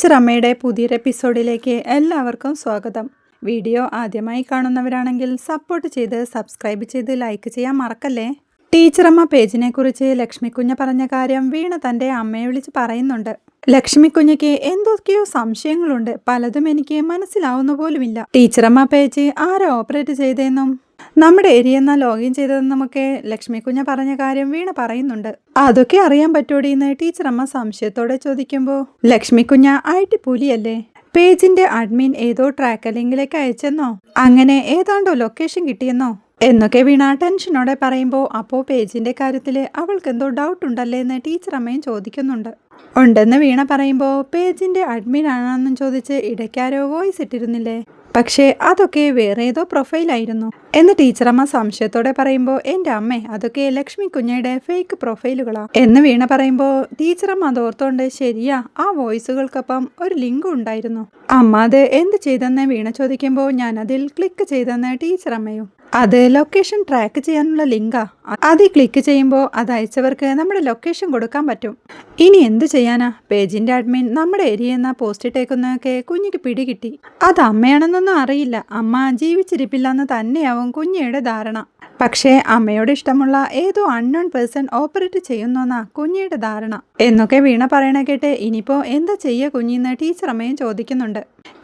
Teacher അമ്മയുടെ പുതിയൊരു എപ്പിസോഡിലേക്ക് എല്ലാവർക്കും സ്വാഗതം. വീഡിയോ ആദ്യമായി കാണുന്നവരാണെങ്കിൽ സപ്പോർട്ട് ചെയ്ത് സബ്സ്ക്രൈബ് ചെയ്ത് ലൈക്ക് ചെയ്യാൻ മറക്കല്ലേ? ടീച്ചറമ്മ പേജിനെ കുറിച്ച് ലക്ഷ്മിക്കുഞ്ഞ് പറഞ്ഞ കാര്യം വീണ തന്റെ അമ്മയെ വിളിച്ച് പറയുന്നുണ്ട്. ലക്ഷ്മിക്കുഞ്ഞയ്ക്ക് എന്തൊക്കെയോ സംശയങ്ങളുണ്ട്. പലതും എനിക്ക് മനസ്സിലാവുന്ന പോലുമില്ല. ടീച്ചറമ്മ പേജ് ആരാ ഓപ്പറേറ്റ് ചെയ്തതെന്നും? നമ്മുടെ ഏരിയ എന്നാൽ ലോഗിൻ ചെയ്തതെന്ന് നമുക്ക് ലക്ഷ്മി കുഞ്ഞ പറഞ്ഞ കാര്യം വീണ പറയുന്നുണ്ട്. അതൊക്കെ അറിയാൻ പറ്റോടീനേ ടീച്ചർ അമ്മ സംശയത്തോടെ ചോദിക്കുമ്പോൾ ലക്ഷ്മിക്കുഞ്ഞ ഐ ടി പുലിയല്ലേ? പേജിന്റെ അഡ്മിൻ ഏതോ ട്രാക്ക് ലിങ്കിലേക്ക് അയച്ചെന്നോ? അങ്ങനെ ഏതാണ്ടോ ലൊക്കേഷൻ കിട്ടിയെന്നോ? എന്നൊക്കെ വീണ ടെൻഷനോടെ പറയുമ്പോൾ അപ്പോൾ പേജിന്റെ കാര്യത്തിൽ അവൾക്ക് എന്തോ ഡൗട്ട് ഉണ്ടല്ലേ എന്ന് ടീച്ചർ അമ്മയും ചോദിക്കുന്നുണ്ട്. ഉണ്ടെന്ന് വീണ പറയുമ്പോൾ പേജിന്റെ അഡ്മിൻ ആണെന്നും ചോദിച്ച് ഇടയ്ക്കാരോ വോയിസ് ഇട്ടിരുന്നില്ലേ? പക്ഷേ അതൊക്കെ വേറെ ഏതോ പ്രൊഫൈലായിരുന്നു എന്ന് ടീച്ചറമ്മ സംശയത്തോടെ പറയുമ്പോൾ എന്റെ അമ്മ അതൊക്കെ ലക്ഷ്മി കുഞ്ഞയുടെ ഫേക്ക് പ്രൊഫൈലുകളാ എന്ന് വീണ പറയുമ്പോൾ ടീച്ചറമ്മ അതോർത്തോണ്ട് ശരിയാ ആ വോയിസുകൾക്കൊപ്പം ഒരു ലിങ്ക് ഉണ്ടായിരുന്നു. അമ്മ അത് എന്ത് ചെയ്തെന്ന്? വീണ ചോദിക്കുമ്പോൾ ഞാൻ അതിൽ ക്ലിക്ക് ചെയ്തെന്ന് ടീച്ചറമ്മയും. അത് ലൊക്കേഷൻ ട്രാക്ക് ചെയ്യാനുള്ള ലിങ്കാ. അതിൽ ക്ലിക്ക് ചെയ്യുമ്പോൾ അത് അയച്ചവർക്ക് നമ്മുടെ ലൊക്കേഷൻ കൊടുക്കാൻ പറ്റും. ഇനി എന്ത് ചെയ്യാനാ? പേജിന്റെ അഡ്മിൻ നമ്മുടെ ഏരിയ എന്ന പോസ്റ്റ് ഇട്ടേക്കുന്നതൊക്കെ കുഞ്ഞിക്ക് പിടികിട്ടി അത് അമ്മയാണെന്നൊന്നും അറിയില്ല. അമ്മ ജീവിച്ചിരിപ്പില്ലെന്ന് തന്നെയാവും കുഞ്ഞിയുടെ ധാരണ. പക്ഷേ അമ്മയോട് ഇഷ്ടമുള്ള ഏതോ അൺനോൺ പേഴ്സൺ ഓപ്പറേറ്റ് ചെയ്യുന്നോന്നാ കുഞ്ഞിയുടെ ധാരണ. എന്നൊക്കെ വീണ പറയണ കേട്ട് ഇനിയിപ്പോ എന്താ ചെയ്യുക കുഞ്ഞിന്ന് ടീച്ചർ അമ്മയും ചോദിക്കുന്നുണ്ട്.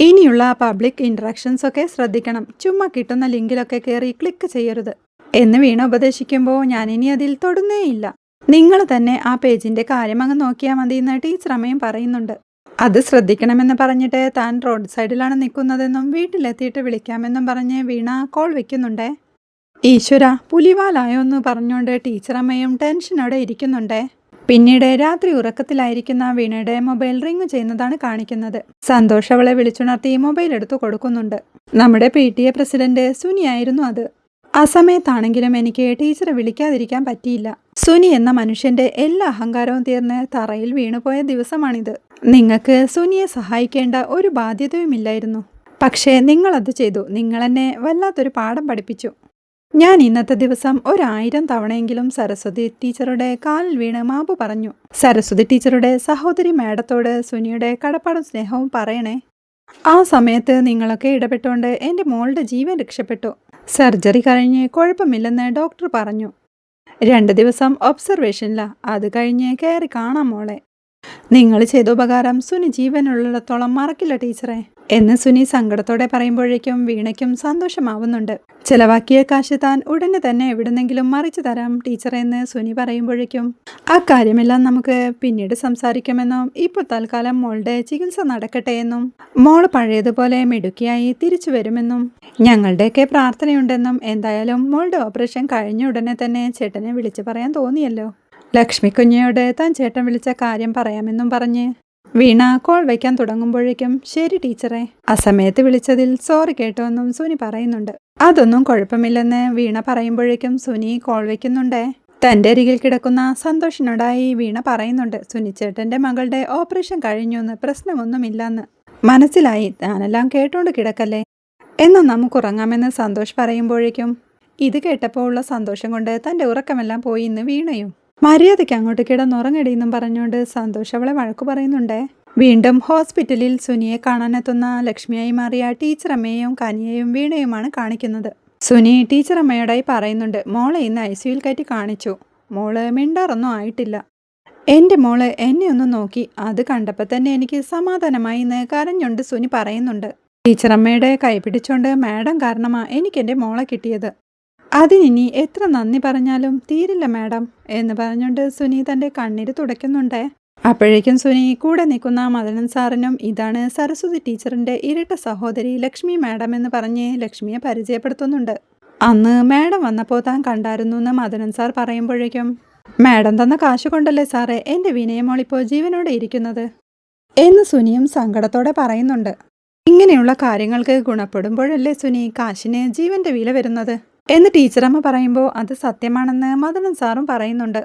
ഇനിയുള്ള പബ്ലിക് ഇൻട്രാക്ഷൻസ് ഒക്കെ ശ്രദ്ധിക്കണം. ചുമ്മാ കിട്ടുന്ന ലിങ്കിലൊക്കെ കയറി ക്ലിക്ക് ചെയ്യരുത്. എന്ന് വീണ ഉപദേശിക്കുമ്പോൾ ഞാൻ ഇനി അതിൽ തൊടുന്നേയില്ല നിങ്ങൾ തന്നെ ആ പേജിന്റെ കാര്യം അങ്ങ് നോക്കിയാൽ മതി എന്ന് ടീച്ചർ അമ്മയും പറയുന്നുണ്ട്. അത് ശ്രദ്ധിക്കണമെന്ന് പറഞ്ഞിട്ട് താൻ റോഡ് സൈഡിലാണ് നിൽക്കുന്നതെന്നും വീട്ടിലെത്തിയിട്ട് വിളിക്കാമെന്നും പറഞ്ഞ് വീണ കോൾ വെക്കുന്നുണ്ടേ. ഈശ്വര പുലിവാലായോ എന്ന് പറഞ്ഞുകൊണ്ട് ടീച്ചറമ്മയും ടെൻഷനോടെ ഇരിക്കുന്നുണ്ടേ. പിന്നീട് രാത്രി ഉറക്കത്തിലായിരിക്കുന്ന വീണയുടെ മൊബൈൽ റിങ് ചെയ്യുന്നതാണ് കാണിക്കുന്നത്. സന്തോഷ് അവളെ വിളിച്ചുണർത്തി മൊബൈൽ എടുത്തു കൊടുക്കുന്നുണ്ട്. നമ്മുടെ പി ടി എ പ്രസിഡന്റ് സുനിയായിരുന്നു അത്. ആ സമയത്താണെങ്കിലും എനിക്ക് ടീച്ചറെ വിളിക്കാതിരിക്കാൻ പറ്റിയില്ല. സുനി എന്ന മനുഷ്യന്റെ എല്ലാ അഹങ്കാരവും തീർന്ന് തറയിൽ വീണുപോയ ദിവസമാണിത്. നിങ്ങൾക്ക് സുനിയെ സഹായിക്കേണ്ട ഒരു ബാധ്യതയുമില്ലായിരുന്നു. പക്ഷേ നിങ്ങളത് ചെയ്തു. നിങ്ങളെന്നെ വല്ലാത്തൊരു പാഠം പഠിപ്പിച്ചു. ഞാൻ ഇന്നത്തെ ദിവസം ഒരായിരം തവണയെങ്കിലും സരസ്വതി ടീച്ചറുടെ കാലിൽ വീണ് മാപ്പ് പറഞ്ഞു. സരസ്വതി ടീച്ചറുടെ സഹോദരി മാഡത്തോട് സുനിയുടെ കടപ്പാടും സ്നേഹവും പറയണേ. ആ സമയത്ത് നിങ്ങളൊക്കെ ഇടപെട്ടുകൊണ്ട് എന്റെ മോളുടെ ജീവൻ രക്ഷപ്പെട്ടു. സർജറി കഴിഞ്ഞ് കുഴപ്പമില്ലെന്ന് ഡോക്ടർ പറഞ്ഞു. രണ്ട് ദിവസം ഒബ്സർവേഷനില്ല അത് കഴിഞ്ഞ് കയറി കാണാം മോളെ. നിങ്ങൾ ചെയ്ത ഉപകാരം സുനി ജീവനുള്ളിടത്തോളം മറക്കില്ല ടീച്ചറെ. എന്ന് സുനി സങ്കടത്തോടെ പറയുമ്പോഴേക്കും വീണയ്ക്കും സന്തോഷമാവുന്നുണ്ട്. ചെലവാക്കിയ കാശ് താൻ ഉടനെ തന്നെ എവിടുന്നെങ്കിലും മറിച്ചു തരാം ടീച്ചറെ എന്ന് സുനി പറയുമ്പോഴേക്കും ആ കാര്യമെല്ലാം നമുക്ക് പിന്നീട് സംസാരിക്കുമെന്നും ഇപ്പോൾ തൽക്കാലം മോളുടെ ചികിത്സ നടക്കട്ടെ എന്നും മോൾ പഴയതുപോലെ മിടുക്കിയായി തിരിച്ചു വരുമെന്നും ഞങ്ങളുടെയൊക്കെ പ്രാർത്ഥനയുണ്ടെന്നും എന്തായാലും മോളുടെ ഓപ്പറേഷൻ കഴിഞ്ഞ ഉടനെ തന്നെ ചേട്ടനെ വിളിച്ചു പറയാൻ തോന്നിയല്ലോ. ലക്ഷ്മി താൻ ചേട്ടൻ വിളിച്ച കാര്യം പറയാമെന്നും പറഞ്ഞ് വീണ കോൾ വയ്ക്കാൻ തുടങ്ങുമ്പോഴേക്കും ശരി ടീച്ചറെ. അസമയത്ത് വിളിച്ചതിൽ സോറി കേട്ടോന്നും സുനി പറയുന്നുണ്ട്. അതൊന്നും കുഴപ്പമില്ലെന്ന് വീണ പറയുമ്പോഴേക്കും സുനി കോൾ വയ്ക്കുന്നുണ്ടേ. തന്റെ അരികിൽ കിടക്കുന്ന സന്തോഷിനോടായി വീണ പറയുന്നുണ്ട് സുനിച്ചേട്ടന്റെ മകളുടെ ഓപ്പറേഷൻ കഴിഞ്ഞു എന്ന് പ്രശ്നമൊന്നുമില്ലെന്ന്. മനസ്സിലായി താനെല്ലാം കേട്ടോണ്ട് കിടക്കല്ലേ? എന്നാൽ നമുക്ക് ഉറങ്ങാമെന്ന് സന്തോഷ് പറയുമ്പോഴേക്കും ഇത് കേട്ടപ്പോൾ ഉള്ള സന്തോഷം കൊണ്ട് തന്റെ ഉറക്കമെല്ലാം പോയി ഇന്ന് വീണയും. മര്യാദയ്ക്ക് അങ്ങോട്ട് കിടന്നുറങ്ങടിയെന്നും പറഞ്ഞുകൊണ്ട് സന്തോഷ് അവളെ വഴക്കു പറയുന്നുണ്ടേ. വീണ്ടും ഹോസ്പിറ്റലിൽ സുനിയെ കാണാനെത്തുന്ന ലക്ഷ്മിയായി മാറിയ ടീച്ചർ അമ്മയെയും കനിയെയും വീണയുമാണ് കാണിക്കുന്നത്. സുനി ടീച്ചർ അമ്മയോടായി പറയുന്നുണ്ട് മോളെ ഇന്ന് ഐ സിയുയിൽ കയറ്റി കാണിച്ചു. മോൾ മിണ്ടാറൊന്നും ആയിട്ടില്ല. എന്റെ മോൾ എന്നെ ഒന്ന് നോക്കി. അത് കണ്ടപ്പോൾ തന്നെ എനിക്ക് സമാധാനമായി എന്ന് കരഞ്ഞുണ്ട് സുനി പറയുന്നുണ്ട്. ടീച്ചറമ്മയുടെ കൈ പിടിച്ചോണ്ട് മാഡം കാരണമാ എനിക്ക് എന്റെ മോളെ കിട്ടിയത്. അതിനി എത്ര നന്ദി പറഞ്ഞാലും തീരില്ല മാഡം എന്ന് പറഞ്ഞുകൊണ്ട് സുനി തന്റെ കണ്ണീര് തുടയ്ക്കുന്നുണ്ടേ. അപ്പോഴേക്കും സുനി കൂടെ നിൽക്കുന്ന മദനൻ സാറിനും ഇതാണ് സരസ്വതി ടീച്ചറിന്റെ ഇരട്ട സഹോദരി ലക്ഷ്മി മാഡം എന്ന് പറഞ്ഞ് ലക്ഷ്മിയെ പരിചയപ്പെടുത്തുന്നുണ്ട്. അന്ന് മാഡം വന്നപ്പോൾ താൻ കണ്ടായിരുന്നു എന്ന് മദനൻ സാർ പറയുമ്പോഴേക്കും മാഡം തന്ന കാശ് കൊണ്ടല്ലേ സാറേ എന്റെ വിനയമോളിപ്പോൾ ജീവനോടെ ഇരിക്കുന്നത്? എന്ന് സുനിയും സങ്കടത്തോടെ പറയുന്നുണ്ട്. ഇങ്ങനെയുള്ള കാര്യങ്ങൾക്ക് ഗുണപ്പെടുമ്പോഴല്ലേ സുനി കാശിന് ജീവന്റെ വില വരുന്നത്? എന്ന് ടീച്ചറമ്മ പറയുമ്പോൾ അത് സത്യമാണെന്ന് മദനൻ സാറും പറയുന്നുണ്ട്.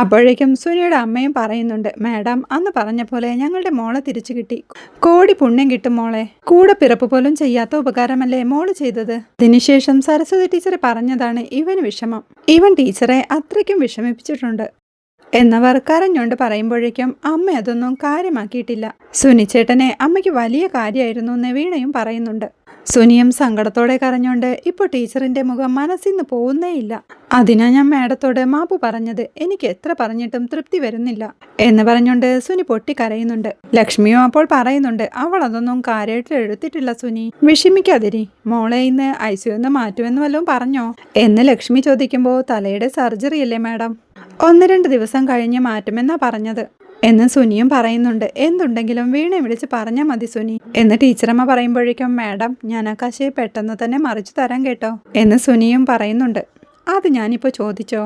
അപ്പോഴേക്കും സുനിയുടെ അമ്മയും പറയുന്നുണ്ട് മാഡം അന്ന് പറഞ്ഞ പോലെ ഞങ്ങളുടെ മോളെ തിരിച്ചു കിട്ടി. കോടി പുണ്യം കിട്ടും മോളെ. കൂടെ പിറപ്പ് പോലും ചെയ്യാത്ത ഉപകാരമല്ലേ മോൾ ചെയ്തത്? അതിനുശേഷം സരസ്വതി ടീച്ചറെ പറഞ്ഞതാണ് ഇവന് വിഷമം. ഇവൻ ടീച്ചറെ അത്രയ്ക്കും വിഷമിപ്പിച്ചിട്ടുണ്ട്. എന്നവർ കരഞ്ഞുകൊണ്ട് പറയുമ്പോഴേക്കും അമ്മ അതൊന്നും കാര്യമാക്കിയിട്ടില്ല. സുനിച്ചേട്ടനെ അമ്മയ്ക്ക് വലിയ കാര്യമായിരുന്നു എന്ന് വീണയും പറയുന്നുണ്ട്. സുനിയും സങ്കടത്തോടെ കരഞ്ഞുകൊണ്ട് ഇപ്പോൾ ടീച്ചറിന്റെ മുഖം മനസ്സിന്ന് പോകുന്നേയില്ല അതിനാ ഞാൻ മാഡത്തോട് മാപ്പ് പറഞ്ഞത്. എനിക്ക് എത്ര പറഞ്ഞിട്ടും തൃപ്തി വരുന്നില്ല എന്ന് പറഞ്ഞുകൊണ്ട് സുനി പൊട്ടിക്കരയുന്നുണ്ട്. ലക്ഷ്മിയും അപ്പോൾ പറയുന്നുണ്ട് അവൾ അതൊന്നും കാര്യമായിട്ട് എടുത്തിട്ടില്ല സുനി. വിഷമിക്കാതിരി. മോളെ ഇന്ന് ഐ സിയുന്ന് മാറ്റുമെന്ന് വല്ലതും പറഞ്ഞോ? എന്ന് ലക്ഷ്മി ചോദിക്കുമ്പോൾ തലയുടെ സർജറി അല്ലേ മാഡം? ഒന്ന് രണ്ട് ദിവസം കഴിഞ്ഞ് മാറ്റുമെന്നാ പറഞ്ഞത്. എന്ന് സുനിയും പറയുന്നുണ്ട്. എന്തുണ്ടെങ്കിലും വീണെ വിളിച്ച് പറഞ്ഞാൽ മതി സുനി എന്ന് ടീച്ചറമ്മ പറയുമ്പോഴേക്കും മാഡം ഞാൻ ആ കശയെ പെട്ടെന്ന് തന്നെ മറിച്ചു തരാം കേട്ടോ എന്ന് സുനിയും പറയുന്നുണ്ട്. അത് ഞാനിപ്പോൾ ചോദിച്ചോ?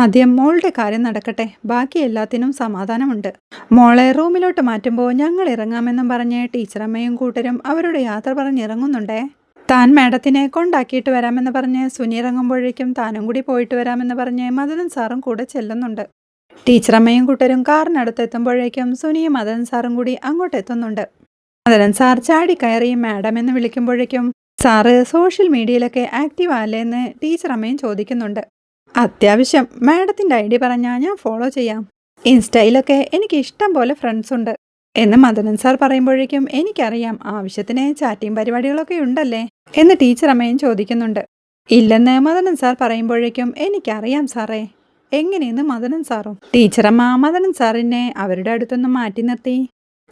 ആദ്യം മോളുടെ കാര്യം നടക്കട്ടെ. ബാക്കി എല്ലാത്തിനും സമാധാനമുണ്ട്. മോളെ റൂമിലോട്ട് മാറ്റുമ്പോൾ ഞങ്ങൾ ഇറങ്ങാമെന്നും പറഞ്ഞ് ടീച്ചറമ്മയും കൂട്ടരും അവരുടെ യാത്ര പറഞ്ഞിറങ്ങുന്നുണ്ടേ. താൻ മാഡത്തിനെ കൊണ്ടാക്കിയിട്ട് വരാമെന്ന് പറഞ്ഞ് സുനി ഇറങ്ങുമ്പോഴേക്കും താനും കൂടി പോയിട്ട് വരാമെന്ന് പറഞ്ഞ് മദനൻ സാറും കൂടെ ചെല്ലുന്നുണ്ട്. ടീച്ചറമ്മയും കൂട്ടരും കാറിനടുത്ത് എത്തുമ്പോഴേക്കും സുനിയും മദൻ സാറും കൂടി അങ്ങോട്ട് എത്തുന്നുണ്ട് മദനൻ സാർ ചാടി കയറി മാഡം എന്ന് വിളിക്കുമ്പോഴേക്കും സാറ് സോഷ്യൽ മീഡിയയിലൊക്കെ ആക്റ്റീവ് അല്ലേ എന്ന് ടീച്ചറമ്മയും ചോദിക്കുന്നുണ്ട്. അത്യാവശ്യം മാഡത്തിന്റെ ഐ ഡി പറഞ്ഞാൽ ഞാൻ ഫോളോ ചെയ്യാം. ഇൻസ്റ്റയിലൊക്കെ എനിക്ക് ഇഷ്ടം പോലെ ഫ്രണ്ട്സ് ഉണ്ട്. എന്ന് മദനൻ സാർ പറയുമ്പോഴേക്കും എനിക്കറിയാം ആവശ്യത്തിന് ചാറ്റിംഗ് പരിപാടികളൊക്കെ ഉണ്ടല്ലേ എന്ന് ടീച്ചർ അമ്മയും ചോദിക്കുന്നുണ്ട്. ഇല്ലെന്ന് മദനൻ സാർ പറയുമ്പോഴേക്കും എനിക്കറിയാം സാറേ. എങ്ങനെയെന്ന് മദനൻ സാറും ടീച്ചറമ്മ മദനൻ സാറിനെ അവരുടെ അടുത്തൊന്ന് മാറ്റി നിർത്തി.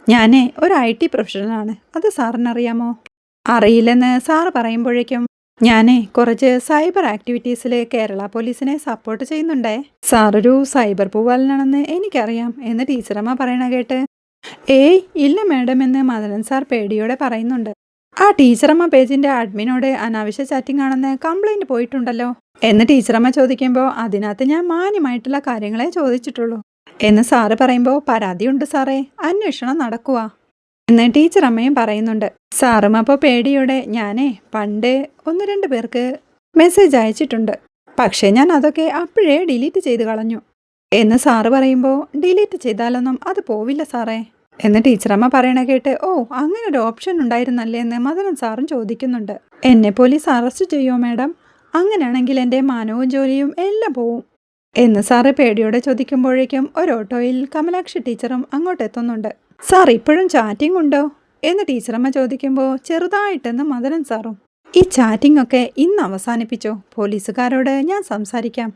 ഞാൻ ഒരു ഐ ടി പ്രൊഫഷണലാണ്. അത് സാറിനറിയാമോ? അറിയില്ലെന്ന് സാറ് പറയുമ്പോഴേക്കും ഞാനേ കുറച്ച് സൈബർ ആക്ടിവിറ്റീസിൽ കേരള പോലീസിനെ സപ്പോർട്ട് ചെയ്യുന്നുണ്ടേ. സാറൊരു സൈബർ പൂവാലനാണെന്ന് എനിക്കറിയാം എന്ന് ടീച്ചറമ്മ പറയണ കേട്ട്. ഏയ് ഇല്ല മാഡം എന്ന് മദനൻ സാർ പേടിയോടെ പറയുന്നുണ്ട്. ആ ടീച്ചറമ്മ പേജിന്റെ അഡ്മിനോട് അനാവശ്യ ചാറ്റിംഗ് ആണെന്ന് കംപ്ലൈന്റ് പോയിട്ടുണ്ടല്ലോ. എന്ന് ടീച്ചറമ്മ ചോദിക്കുമ്പോൾ അതിനകത്ത് ഞാൻ മാന്യമായിട്ടുള്ള കാര്യങ്ങളെ ചോദിച്ചിട്ടുള്ളൂ. എന്ന് സാറ് പറയുമ്പോൾ പരാതിയുണ്ട് സാറേ അന്വേഷണം നടക്കുക എന്ന് ടീച്ചറമ്മയും പറയുന്നുണ്ട്. സാറും അപ്പോൾ പേടിയോടെ ഞാനേ പണ്ട് ഒന്ന് രണ്ട് പേർക്ക് മെസ്സേജ് അയച്ചിട്ടുണ്ട്. പക്ഷേ ഞാൻ അതൊക്കെ അപ്പോഴേ ഡിലീറ്റ് ചെയ്ത് കളഞ്ഞു. എന്ന് സാറ് പറയുമ്പോൾ ഡിലീറ്റ് ചെയ്താലൊന്നും അത് പോവില്ല സാറേ. എന്ന് ടീച്ചറമ്മ പറയണ കേട്ട് ഓ അങ്ങനെ ഒരു ഓപ്ഷൻ ഉണ്ടായിരുന്നല്ലേ എന്ന് മദനൻ സാറും ചോദിക്കുന്നുണ്ട്. എന്നെ പോലീസ് അറസ്റ്റ് ചെയ്യുമോ മാഡം? അങ്ങനെയാണെങ്കിൽ എന്റെ മാനവും ജോലിയും എല്ലാം പോവും. എന്ന് സാറ് പേടിയോടെ ചോദിക്കുമ്പോഴേക്കും ഒരു ഓട്ടോയിൽ കമലാക്ഷി ടീച്ചറും അങ്ങോട്ട് എത്തുന്നുണ്ട്. സാർ ഇപ്പോഴും ചാറ്റിംഗ് ഉണ്ടോ? എന്ന് ടീച്ചറമ്മ ചോദിക്കുമ്പോൾ ചെറുതായിട്ടെന്ന് മദനൻ സാറും ഈ ചാറ്റിംഗ് ഒക്കെ ഇന്ന് അവസാനിപ്പിച്ചോ? പോലീസുകാരോട് ഞാൻ സംസാരിക്കാം.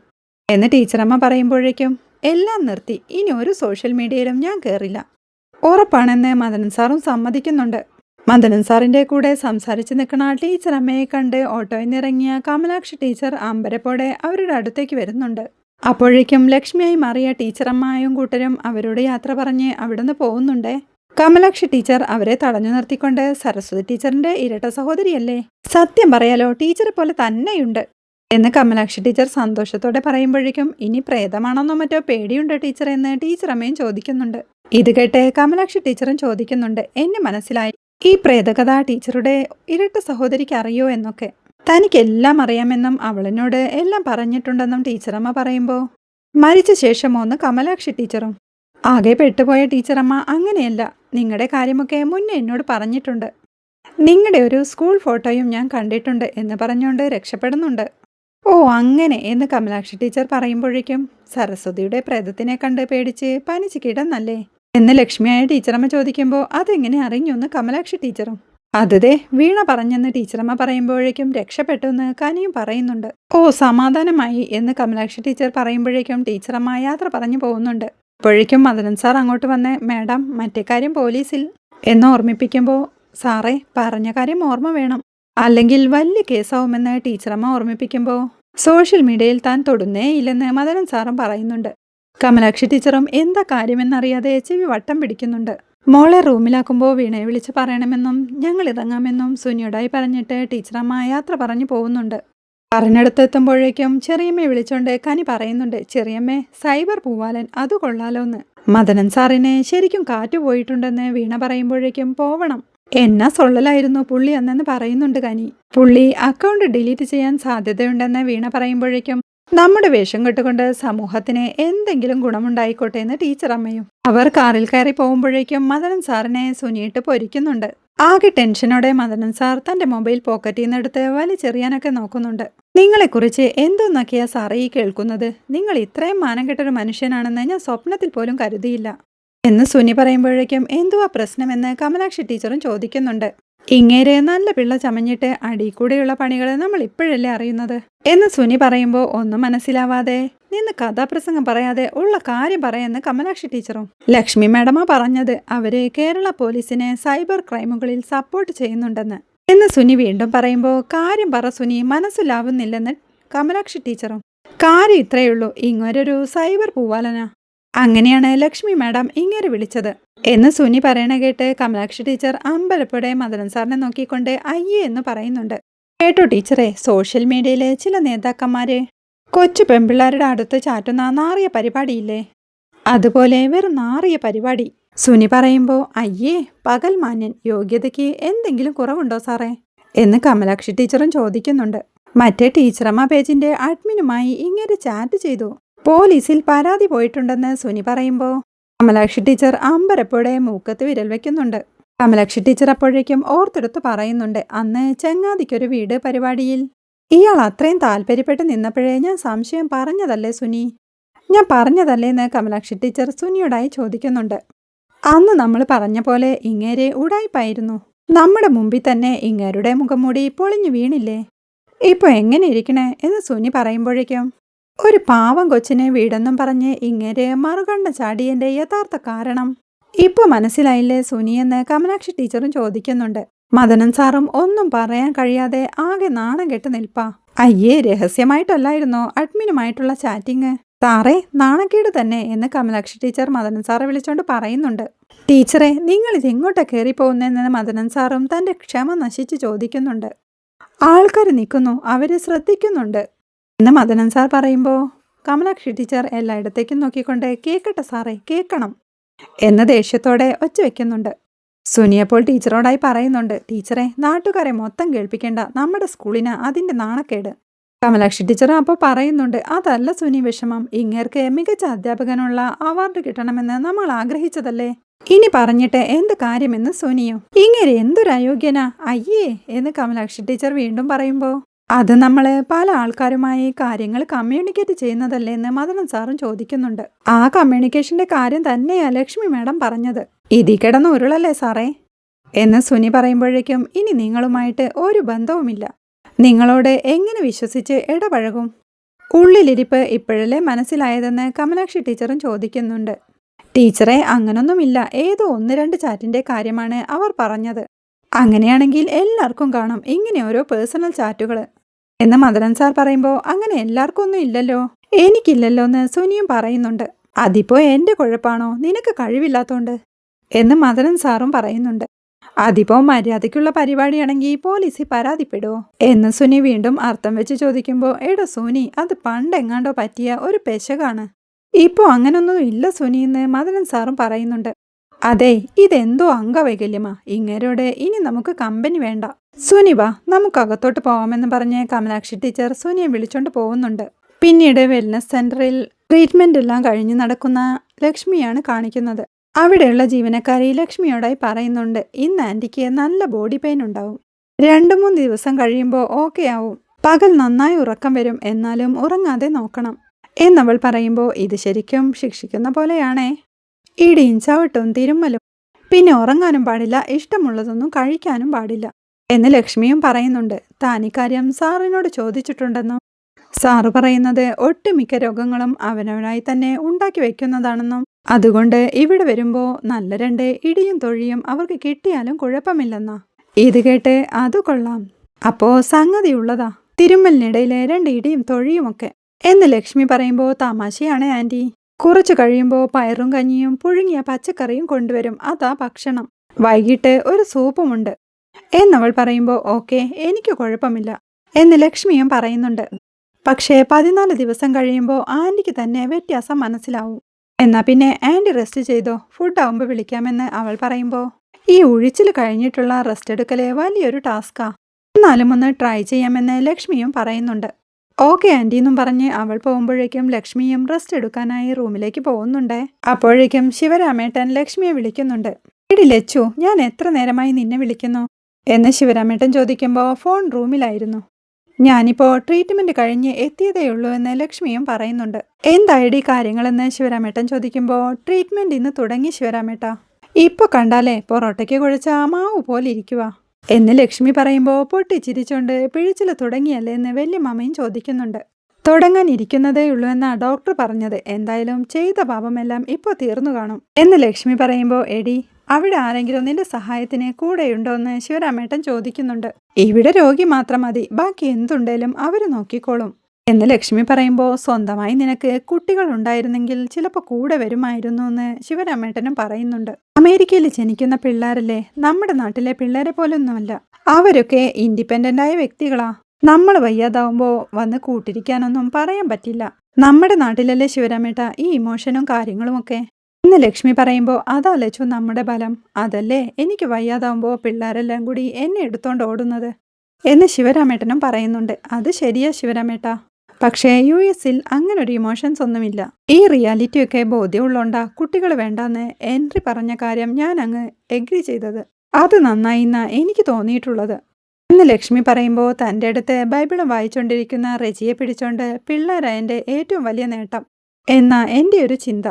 എന്ന് ടീച്ചറമ്മ പറയുമ്പോഴേക്കും എല്ലാം നിർത്തി. ഇനി ഒരു സോഷ്യൽ മീഡിയയിലും ഞാൻ കയറില്ല ഉറപ്പാണെന്ന് മദനൻ സാറും സമ്മതിക്കുന്നുണ്ട്. മദനൻ സാറിന്റെ കൂടെ സംസാരിച്ച് നിൽക്കുന്ന ടീച്ചർ അമ്മയെ കണ്ട് ഓട്ടോയിൽ നിന്നിറങ്ങിയ കമലാക്ഷി ടീച്ചർ അമ്പരപ്പോടെ അവരുടെ അടുത്തേക്ക് വരുന്നുണ്ട്. അപ്പോഴേക്കും ലക്ഷ്മിയായി മാറിയ ടീച്ചറമ്മയും കൂട്ടരും അവരോട് യാത്ര പറഞ്ഞ് അവിടുന്ന് പോകുന്നുണ്ടേ. കമലാക്ഷി ടീച്ചർ അവരെ തടഞ്ഞു നിർത്തിക്കൊണ്ട് സരസ്വതി ടീച്ചറിന്റെ ഇരട്ട സഹോദരിയല്ലേ? സത്യം പറയാലോ ടീച്ചറെ പോലെ തന്നെയുണ്ട്. എന്ന് കമലാക്ഷി ടീച്ചർ സന്തോഷത്തോടെ പറയുമ്പോഴേക്കും ഇനി പ്രേതമാണെന്നോ മറ്റോ പേടിയുണ്ടോ ടീച്ചർ എന്ന് ടീച്ചർ അമ്മയും ചോദിക്കുന്നുണ്ട്. ഇത് കേട്ട് കമലാക്ഷി ടീച്ചറും ചോദിക്കുന്നുണ്ട് എന്നെ മനസ്സിലായി? ഈ പ്രേതകഥ ടീച്ചറുടെ ഇരട്ട സഹോദരിക്ക് അറിയോ എന്നൊക്കെ? തനിക്കെല്ലാം അറിയാമെന്നും അവളിനോട് എല്ലാം പറഞ്ഞിട്ടുണ്ടെന്നും ടീച്ചറമ്മ പറയുമ്പോൾ മരിച്ച ശേഷമോന്ന് കമലാക്ഷി ടീച്ചറും ആകെ പെട്ടുപോയ ടീച്ചറമ്മ അങ്ങനെയല്ല. നിങ്ങളുടെ കാര്യമൊക്കെ മുന്നേ എന്നോട് പറഞ്ഞിട്ടുണ്ട്. നിങ്ങളുടെ ഒരു സ്കൂൾ ഫോട്ടോയും ഞാൻ കണ്ടിട്ടുണ്ട് എന്ന് പറഞ്ഞുകൊണ്ട് രക്ഷപ്പെടുന്നുണ്ട്. ഓ അങ്ങനെ. എന്ന് കമലാക്ഷി ടീച്ചർ പറയുമ്പോഴേക്കും സരസ്വതിയുടെ പ്രേതത്തിനെ കണ്ട് പേടിച്ച് പനിച്ച് കിടന്നല്ലേ? എന്ന് ലക്ഷ്മിയായ ടീച്ചറമ്മ ചോദിക്കുമ്പോൾ അതെങ്ങനെ അറിഞ്ഞു? എന്ന് കമലാക്ഷി ടീച്ചറും അതെ വീണ പറഞ്ഞെന്ന് ടീച്ചറമ്മ പറയുമ്പോഴേക്കും രക്ഷപ്പെട്ടു എന്ന് കനിയും പറയുന്നുണ്ട്. ഓ സമാധാനമായി എന്ന് കമലാക്ഷി ടീച്ചർ പറയുമ്പോഴേക്കും ടീച്ചറമ്മ യാത്ര പറഞ്ഞു പോകുന്നുണ്ട്. അപ്പോഴേക്കും മദനൻ സാർ അങ്ങോട്ട് വന്ന് മാഡം മറ്റേ കാര്യം പോലീസിൽ എന്ന് ഓർമ്മിപ്പിക്കുമ്പോൾ സാറേ പറഞ്ഞ കാര്യം ഓർമ്മ വേണം. അല്ലെങ്കിൽ വലിയ കേസാവുമെന്ന് ടീച്ചറമ്മ ഓർമ്മിപ്പിക്കുമ്പോൾ സോഷ്യൽ മീഡിയയിൽ താൻ തൊടുന്നേ ഇല്ലെന്ന് മദനൻ സാറും പറയുന്നുണ്ട്. കമലാക്ഷി ടീച്ചറും എന്താ കാര്യമെന്നറിയാതെ ചെവി വട്ടം പിടിക്കുന്നുണ്ട്. മോളെ റൂമിലാക്കുമ്പോൾ വീണയെ വിളിച്ച് പറയണമെന്നും ഞങ്ങൾ ഇറങ്ങാമെന്നും സുനിയോടായി പറഞ്ഞിട്ട് ടീച്ചറമ്മ യാത്ര പറഞ്ഞു പോകുന്നുണ്ട്. പറഞ്ഞെടുത്തെത്തുമ്പോഴേക്കും ചെറിയമ്മയെ വിളിച്ചോണ്ട് കനി പറയുന്നുണ്ട് ചെറിയമ്മേ സൈബർ പൂവാലൻ അത് കൊള്ളാലോന്ന്. മദനൻ സാറിനെ ശരിക്കും കാറ്റ് പോയിട്ടുണ്ടെന്ന് വീണ പറയുമ്പോഴേക്കും പോവണം. എന്നാ സൊള്ളലായിരുന്നു പുള്ളി അന്നെന്ന് പറയുന്നുണ്ട് കനി. പുള്ളി അക്കൗണ്ട് ഡിലീറ്റ് ചെയ്യാൻ സാധ്യതയുണ്ടെന്ന് വീണ പറയുമ്പോഴേക്കും നമ്മുടെ വേഷം കെട്ടുകൊണ്ട് സമൂഹത്തിന് എന്തെങ്കിലും ഗുണമുണ്ടായിക്കോട്ടെ എന്ന് ടീച്ചർ അമ്മയും. അവർ കാറിൽ കയറി പോകുമ്പോഴേക്കും മദനൻ സാറിനെ സുനിയിട്ട് പൊരിക്കുന്നുണ്ട്. ആകെ ടെൻഷനോടെ മദനൻ സാർ തന്റെ മൊബൈൽ പോക്കറ്റിൽ നിന്ന് എടുത്ത് വലിച്ചെറിയാനൊക്കെ നോക്കുന്നുണ്ട്. നിങ്ങളെക്കുറിച്ച് എന്തോന്നൊക്കെയാ സാറേ ഈ കേൾക്കുന്നത്? നിങ്ങൾ ഇത്രയും മാനം കെട്ടൊരു മനുഷ്യനാണെന്ന് ഞാൻ സ്വപ്നത്തിൽ പോലും കരുതിയില്ല. എന്ന് സുനി പറയുമ്പോഴേക്കും എന്തുവാ പ്രശ്നമെന്ന് കമലാക്ഷി ടീച്ചറും ചോദിക്കുന്നുണ്ട്. ഇങ്ങേരെ നല്ല പിള്ള ചമഞ്ഞിട്ട് അടി കൂടെയുള്ള പണികൾ നമ്മൾ ഇപ്പോഴല്ലേ അറിയുന്നത്? എന്ന് സുനി പറയുമ്പോൾ ഒന്നും മനസ്സിലാവാതെ നിന്ന് കഥാപ്രസംഗം പറയാതെ ഉള്ള കാര്യം പറയെന്ന് കമലാക്ഷി ടീച്ചറും. ലക്ഷ്മി മാഡമാ പറഞ്ഞത് അവരെ കേരള പോലീസിനെ സൈബർ ക്രൈമുകളിൽ സപ്പോർട്ട് ചെയ്യുന്നുണ്ടെന്ന്. എന്ന് സുനി വീണ്ടും പറയുമ്പോൾ കാര്യം പറ സുനി മനസ്സിലാവുന്നില്ലെന്ന് കമലാക്ഷി ടീച്ചറും. കാര്യം ഇത്രയുള്ളൂ ഇങ്ങനൊരു സൈബർ പൂവാലന. അങ്ങനെയാണ് ലക്ഷ്മി മാഡം ഇങ്ങനെ വിളിച്ചത്. എന്ന് സുനി പറയണ കേട്ട് കമലാക്ഷി ടീച്ചർ അമ്പലപ്പുഴ മദനൻ സാറിനെ നോക്കിക്കൊണ്ട് അയ്യേ എന്ന് പറയുന്നുണ്ട്. കേട്ടോ ടീച്ചറെ സോഷ്യൽ മീഡിയയിലെ ചില നേതാക്കന്മാരെ കൊച്ചു പെൺപിള്ളേരുടെ അടുത്ത് ചാറ്റുന്ന നാറിയ പരിപാടിയില്ലേ? അതുപോലെ വെറും നാറിയ പരിപാടി. സുനി പറയുമ്പോൾ അയ്യേ പകൽ മാന്യൻ യോഗ്യതയ്ക്ക് എന്തെങ്കിലും കുറവുണ്ടോ സാറേ? എന്ന് കമലാക്ഷി ടീച്ചറും ചോദിക്കുന്നുണ്ട്. മറ്റേ ടീച്ചറമ്മ പേജിന്റെ അഡ്മിനുമായി ഇങ്ങനെ ചാറ്റ് ചെയ്തു. പോലീസിൽ പരാതി പോയിട്ടുണ്ടെന്ന് സുനി പറയുമ്പോൾ കമലാക്ഷി ടീച്ചർ അമ്പരപ്പോടെ മൂക്കത്ത് വിരൽ വയ്ക്കുന്നുണ്ട് കമലാക്ഷി ടീച്ചർ അപ്പോഴേക്കും ഓർത്തെടുത്ത് പറയുന്നുണ്ട് അന്ന് ചെങ്ങാതിക്കൊരു വീട് പരിപാടിയിൽ. ഇയാൾ അത്രയും താല്പര്യപ്പെട്ട് നിന്നപ്പോഴേ ഞാൻ സംശയം പറഞ്ഞതല്ലേ സുനി? ഞാൻ പറഞ്ഞതല്ലേ എന്ന് കമലാക്ഷി ടീച്ചർ സുനിയോടായി ചോദിക്കുന്നുണ്ട്. അന്ന് നമ്മൾ പറഞ്ഞ പോലെ ഇങ്ങേരെ ഉടായിപ്പായിരുന്നു. നമ്മുടെ മുമ്പിൽ തന്നെ ഇങ്ങേരുടെ മുഖം മൂടി പൊളിഞ്ഞു വീണില്ലേ? ഇപ്പോൾ എങ്ങനെ ഇരിക്കണേ? എന്ന് സുനി പറയുമ്പോഴേക്കും ഒരു പാവം കൊച്ചിനെ വീടെന്നും പറഞ്ഞ് ഇങ്ങനെ മറുകണ്ണ ചാടിയന്റെ യഥാർത്ഥ കാരണം. ഇപ്പൊ മനസ്സിലായില്ലേ സുനിയെന്ന് കമലാക്ഷി ടീച്ചറും ചോദിക്കുന്നുണ്ട്. മദനൻ സാറും ഒന്നും പറയാൻ കഴിയാതെ ആകെ നാണം കെട്ട് നിൽപ്പാ. അയ്യേ രഹസ്യമായിട്ടല്ലായിരുന്നോ? അഡ്മിനുമായിട്ടുള്ള ചാറ്റിങ്. സാറേ നാണക്കേട് തന്നെ എന്ന് കമലാക്ഷി ടീച്ചർ മദനൻ സാറെ വിളിച്ചോണ്ട് പറയുന്നുണ്ട്. ടീച്ചറെ നിങ്ങൾ ഇത് എങ്ങോട്ടാ കയറി പോകുന്നതെന്ന് മദനൻ സാറും തന്റെ ക്ഷമ നശിച്ച് ചോദിക്കുന്നുണ്ട്. ആൾക്കാർ നിൽക്കുന്നു അവർ ശ്രദ്ധിക്കുന്നുണ്ട്. എന്ന് മദനൻ സാർ പറയുമ്പോൾ കമലാക്ഷി ടീച്ചർ എല്ലായിടത്തേക്കും നോക്കിക്കൊണ്ട് കേൾക്കട്ടെ സാറേ കേൾക്കണം എന്ന ദേഷ്യത്തോടെ ഒച്ച വയ്ക്കുന്നുണ്ട് സുനിയപ്പോൾ ടീച്ചറോടായി പറയുന്നുണ്ട് ടീച്ചറെ നാട്ടുകാരെ മൊത്തം കേൾപ്പിക്കേണ്ട നമ്മുടെ സ്കൂളിന് അതിന്റെ നാണക്കേട്. കമലാക്ഷി ടീച്ചർ അപ്പോൾ പറയുന്നുണ്ട് അതല്ല സുനി വിഷമം ഇങ്ങേർക്ക് മികച്ച അധ്യാപകനുള്ള അവാർഡ് കിട്ടണമെന്ന് നമ്മൾ ആഗ്രഹിച്ചതല്ലേ? ഇനി പറഞ്ഞിട്ട് എന്ത് കാര്യമെന്ന് സുനിയോ ഇങ്ങനെ എന്തൊരു അയോഗ്യനാ അയ്യേ എന്ന് കമലാക്ഷി ടീച്ചർ വീണ്ടും പറയുമ്പോൾ അത് നമ്മൾ പല ആൾക്കാരുമായി കാര്യങ്ങൾ കമ്മ്യൂണിക്കേറ്റ് ചെയ്യുന്നതല്ലേ എന്ന് മദനൻ സാറും ചോദിക്കുന്നുണ്ട്. ആ കമ്മ്യൂണിക്കേഷന്റെ കാര്യം തന്നെയാ ലക്ഷ്മി മാഡം പറഞ്ഞത്. ഇതി കിടന്ന് ഉരുളല്ലേ സാറേ? എന്ന് സുനി പറയുമ്പോഴേക്കും ഇനി നിങ്ങളുമായിട്ട് ഒരു ബന്ധവുമില്ല. നിങ്ങളോട് എങ്ങനെ വിശ്വസിച്ച് ഇടപഴകും? ഉള്ളിലിരിപ്പ് ഇപ്പോഴല്ലേ മനസ്സിലായതെന്ന് കമലാക്ഷി ടീച്ചറും ചോദിക്കുന്നുണ്ട്. ടീച്ചറെ അങ്ങനൊന്നുമില്ല. ഏതോ ഒന്ന് രണ്ട് ചാറ്റിന്റെ കാര്യമാണ് അവർ പറഞ്ഞത്. അങ്ങനെയാണെങ്കിൽ എല്ലാവർക്കും കാണും. ഇങ്ങനെ ഓരോ പേഴ്സണൽ ചാറ്റുകൾ എന്ന് മദനൻ സാർ പറയുമ്പോൾ അങ്ങനെ എല്ലാവർക്കും ഒന്നും ഇല്ലല്ലോ. എനിക്കില്ലല്ലോ എന്ന് സുനിയും പറയുന്നുണ്ട്. അതിപ്പോ എന്റെ കുഴപ്പാണോ? നിനക്ക് കഴിവില്ലാത്തോണ്ട്? എന്ന് മദനൻ സാറും പറയുന്നുണ്ട്. അതിപ്പോ മര്യാദയ്ക്കുള്ള പരിപാടിയാണെങ്കിൽ പോലീസിൽ പരാതിപ്പെടുവോ എന്ന് സുനി വീണ്ടും അർത്ഥം വെച്ച് ചോദിക്കുമ്പോൾ എടോ സുനി അത് പണ്ടെങ്ങാണ്ടോ പറ്റിയ ഒരു പെശകാണ്. ഇപ്പോ അങ്ങനൊന്നും ഇല്ല സുനി എന്ന് മദനൻ സാറും പറയുന്നുണ്ട്. അതെ ഇതെന്തോ അംഗവൈകല്യമാ. ഇങ്ങരോടെ ഇനി നമുക്ക് കമ്പനി വേണ്ട. സുനി നമുക്കകത്തോട്ട് പോവാമെന്ന് പറഞ്ഞ് കമലാക്ഷി ടീച്ചർ സുനിയെ വിളിച്ചോണ്ട് പോകുന്നുണ്ട്. പിന്നീട് വെൽനസ് സെന്ററിൽ ട്രീറ്റ്മെന്റ് എല്ലാം കഴിഞ്ഞ് നടക്കുന്ന ലക്ഷ്മിയാണ് കാണിക്കുന്നത്. അവിടെയുള്ള ജീവനക്കാരി ലക്ഷ്മിയോടായി പറയുന്നുണ്ട് ഇന്ന് ആന്റിക്ക് നല്ല ബോഡി പെയിൻ ഉണ്ടാവും. രണ്ടു മൂന്ന് ദിവസം കഴിയുമ്പോൾ ഓക്കെ ആവും. പകൽ നന്നായി ഉറക്കം വരും എന്നാലും ഉറങ്ങാതെ നോക്കണം. എന്നവൾ പറയുമ്പോൾ ഇത് ശരിക്കും ശിക്ഷിക്കുന്ന പോലെയാണേ. ഇടിയും ചവിട്ടും തിരുമ്മലും. പിന്നെ ഉറങ്ങാനും പാടില്ല ഇഷ്ടമുള്ളതൊന്നും കഴിക്കാനും പാടില്ല. എന്ന് ലക്ഷ്മിയും പറയുന്നുണ്ട്. താനിക്കാര്യം സാറിനോട് ചോദിച്ചിട്ടുണ്ടെന്നും? സാറ് പറയുന്നത് ഒട്ടുമിക്ക രോഗങ്ങളും അവനവനായി തന്നെ ഉണ്ടാക്കി വയ്ക്കുന്നതാണെന്നും? അതുകൊണ്ട് ഇവിടെ വരുമ്പോ നല്ല രണ്ട് ഇടിയും തൊഴിയും അവർക്ക് കിട്ടിയാലും കുഴപ്പമില്ലെന്നാ? ഇത് കേട്ട് അത് കൊള്ളാം. അപ്പോ സംഗതിയുള്ളതാ തിരുമ്മലിനിടയിലെ രണ്ട് ഇടിയും തൊഴിയുമൊക്കെ. എന്ന് ലക്ഷ്മി പറയുമ്പോൾ തമാശയാണ് ആന്റി കുറച്ചു കഴിയുമ്പോൾ പയറും കഞ്ഞിയും പുഴുങ്ങിയ പച്ചക്കറിയും കൊണ്ടുവരും. അതാ ഭക്ഷണം. വൈകിട്ട് ഒരു സൂപ്പുമുണ്ട്. എന്നവൾ പറയുമ്പോൾ ഓക്കെ എനിക്ക് കുഴപ്പമില്ല എന്ന് ലക്ഷ്മിയും പറയുന്നുണ്ട്. പക്ഷേ പതിനാല് ദിവസം കഴിയുമ്പോൾ ആന്റിക്ക് തന്നെ വ്യത്യാസം മനസ്സിലാവും. എന്നാ പിന്നെ ആന്റി റെസ്റ്റ് ചെയ്തോ? ഫുഡ് ആവുമ്പോൾ വിളിക്കാമെന്ന് അവൾ പറയുമ്പോൾ ഈ ഒഴിച്ചിൽ കഴിഞ്ഞിട്ടുള്ള റെസ്റ്റ് എടുക്കലേ വലിയൊരു ടാസ്കാ എന്നാലും ഒന്ന് ട്രൈ ചെയ്യാമെന്ന് ലക്ഷ്മിയും പറയുന്നുണ്ട്. ഓക്കെ ആന്റി എന്നും പറഞ്ഞ് അവൾ പോകുമ്പോഴേക്കും ലക്ഷ്മിയും റെസ്റ്റ് എടുക്കാനായി റൂമിലേക്ക് പോകുന്നുണ്ട്. അപ്പോഴേക്കും ശിവരാമേട്ടൻ ലക്ഷ്മിയെ വിളിക്കുന്നുണ്ട്. എടി ലച്ചു ഞാൻ എത്ര നേരമായി നിന്നെ വിളിക്കുന്നു? എന്ന് ശിവരാമേട്ടൻ ചോദിക്കുമ്പോൾ ഫോൺ റൂമിലായിരുന്നു ഞാനിപ്പോൾ ട്രീറ്റ്മെന്റ് കഴിഞ്ഞ് എത്തിയതേയുള്ളൂ എന്ന് ലക്ഷ്മിയും പറയുന്നുണ്ട്. എന്തായടി കാര്യങ്ങളെന്ന് ശിവരാമേട്ടൻ ചോദിക്കുമ്പോൾ ട്രീറ്റ്മെന്റ് ഇന്ന് തുടങ്ങി ശിവരാമേട്ട. ഇപ്പോൾ കണ്ടാലേ പൊറോട്ടയ്ക്ക് കുഴച്ച മാവ് പോലെ ഇരിക്കുക എന്ന് ലക്ഷ്മി പറയുമ്പോൾ പൊട്ടിച്ചിരിച്ചോണ്ട് പിഴിച്ചിൽ തുടങ്ങിയല്ലേ എന്ന് വല്യമ്മയും ചോദിക്കുന്നുണ്ട്. തുടങ്ങാൻ ഇരിക്കുന്നതേ ഉള്ളൂ എന്നാ ഡോക്ടർ പറഞ്ഞത്. എന്തായാലും ചെയ്ത പാപമെല്ലാം ഇപ്പോൾ തീർന്നു കാണും. എന്ന് ലക്ഷ്മി പറയുമ്പോൾ എടി അവിടെ ആരെങ്കിലും നിന്റെ സഹായത്തിന് കൂടെയുണ്ടോ എന്ന് ശിവരാമേട്ടൻ ചോദിക്കുന്നുണ്ട്. ഇവിടെ രോഗി മാത്രം മതി. ബാക്കി എന്തുണ്ടേലും അവർ നോക്കിക്കോളും. എന്ന് ലക്ഷ്മി പറയുമ്പോൾ സ്വന്തമായി നിനക്ക് കുട്ടികൾ ഉണ്ടായിരുന്നെങ്കിൽ ചിലപ്പോൾ കൂടെ വരുമായിരുന്നു എന്ന് ശിവരാമേട്ടനും പറയുന്നുണ്ട്. അമേരിക്കയിൽ ജനിക്കുന്ന പിള്ളേരല്ലേ? നമ്മുടെ നാട്ടിലെ പിള്ളേരെ പോലൊന്നുമല്ല. അവരൊക്കെ ഇൻഡിപെൻഡന്റ് ആയ വ്യക്തികളാ. നമ്മൾ വയ്യാതാവുമ്പോൾ വന്ന് കൂട്ടിരിക്കാനൊന്നും പറയാൻ പറ്റില്ല. നമ്മുടെ നാട്ടിലല്ലേ ശിവരാമേട്ട ഈ ഇമോഷനും കാര്യങ്ങളുമൊക്കെ ഇന്ന് ലക്ഷ്മി പറയുമ്പോൾ അതാ നമ്മുടെ ബലം? അതല്ലേ? എനിക്ക് വയ്യാതാവുമ്പോൾ പിള്ളേരെല്ലാം കൂടി എന്നെ എടുത്തോണ്ട് ഓടുന്നത്? എന്ന് ശിവരാമേട്ടനും പറയുന്നുണ്ട്. അത് ശരിയാ ശിവരാമേട്ട. പക്ഷേ യു എസിൽ അങ്ങനൊരു ഇമോഷൻസ് ഒന്നുമില്ല. ഈ റിയാലിറ്റിയൊക്കെ ബോധ്യമുള്ളോണ്ടാ കുട്ടികൾ വേണ്ടാന്ന് എൻട്രി പറഞ്ഞ കാര്യം ഞാൻ അങ്ങ് എഗ്രി ചെയ്തത്. അത് നന്നായി എന്നാ എനിക്ക് തോന്നിയിട്ടുള്ളത്. എന്ന് ലക്ഷ്മി പറയുമ്പോൾ തന്റെ അടുത്ത് ബൈബിളും വായിച്ചുകൊണ്ടിരിക്കുന്ന റെജിയെ പിടിച്ചോണ്ട് പിള്ളേരാ എന്റെ ഏറ്റവും വലിയ നേട്ടം. എന്ന എന്റെ ഒരു ചിന്ത.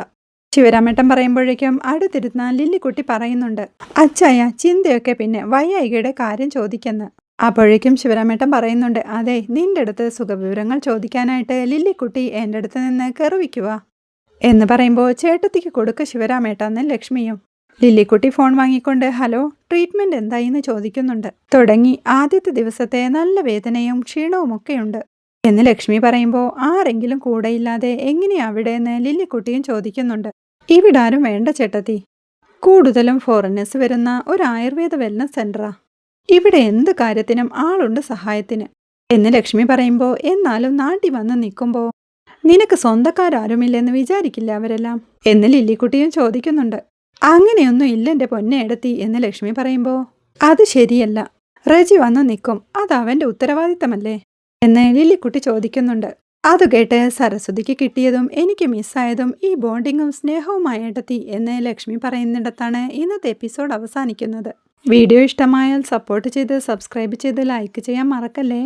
ശിവരാമേട്ടൻ പറയുമ്പോഴേക്കും അടുത്തിരുന്ന ലില്ലിക്കുട്ടി പറയുന്നുണ്ട് അച്ചായ ചിന്തയൊക്കെ പിന്നെ വയ്യായികയുടെ കാര്യം ചോദിക്കുന്നു. അപ്പോഴേക്കും ശിവരാമേട്ടൻ പറയുന്നുണ്ട് അതെ നിന്റെ അടുത്ത് സുഖവിവരങ്ങൾ ചോദിക്കാനായിട്ട് ലില്ലിക്കുട്ടി എന്റെ അടുത്ത് നിന്ന് കയറിവിക്കുക എന്ന് പറയുമ്പോൾ ചേട്ടത്തിക്ക് കൊടുക്ക ശിവരാമേട്ടാന്ന് ലക്ഷ്മിയും. ലില്ലിക്കുട്ടി ഫോൺ വാങ്ങിക്കൊണ്ട് ഹലോ ട്രീറ്റ്മെന്റ് എന്തായി എന്ന് ചോദിക്കുന്നുണ്ട്. തുടങ്ങി ആദ്യത്തെ ദിവസത്തെ നല്ല വേദനയും ക്ഷീണവും ഒക്കെയുണ്ട് എന്ന് ലക്ഷ്മി പറയുമ്പോൾ ആരെങ്കിലും കൂടെയില്ലാതെ എങ്ങനെയാ അവിടെ എന്ന് ലില്ലിക്കുട്ടിയും ചോദിക്കുന്നുണ്ട്. ഇവിടാരും വേണ്ട ചേട്ടത്തി. കൂടുതലും ഫോറിനേഴ്സ് വരുന്ന ഒരു ആയുർവേദ വെൽനസ് സെന്ററാ ഇവിടെ എന്ത് കാര്യത്തിനും ആളുണ്ട് സഹായത്തിന്. എന്ന് ലക്ഷ്മി പറയുമ്പോൾ എന്നാലും നാട്ടി വന്ന് നിൽക്കുമ്പോൾ നിനക്ക് സ്വന്തക്കാരാരുമില്ലെന്ന് വിചാരിക്കില്ല അവരെല്ലാം? എന്ന് ലില്ലിക്കുട്ടിയും ചോദിക്കുന്നുണ്ട്. അങ്ങനെയൊന്നും ഇല്ല എന്റെ പൊന്നെ എടുത്തി എന്ന് ലക്ഷ്മി പറയുമ്പോൾ അത് ശരിയല്ല. റജി വന്ന് നിൽക്കും. അത് അവന്റെ ഉത്തരവാദിത്തമല്ലേ? എന്ന് ലില്ലിക്കുട്ടി ചോദിക്കുന്നുണ്ട്. അത് കേട്ട് സരസ്വതിക്ക് കിട്ടിയതും എനിക്ക് മിസ്സായതും ഈ ബോണ്ടിങ്ങും സ്നേഹവുമായിട്ടെത്തി എന്ന് ലക്ഷ്മി പറയുന്നിടത്താണ് ഇന്നത്തെ എപ്പിസോഡ് അവസാനിക്കുന്നത്. വീഡിയോ ഇഷ്ടമായാൽ സപ്പോർട്ട് ചെയ്ത് സബ്സ്ക്രൈബ് ചെയ്ത് ലൈക്ക് ചെയ്യാൻ മറക്കല്ലേ?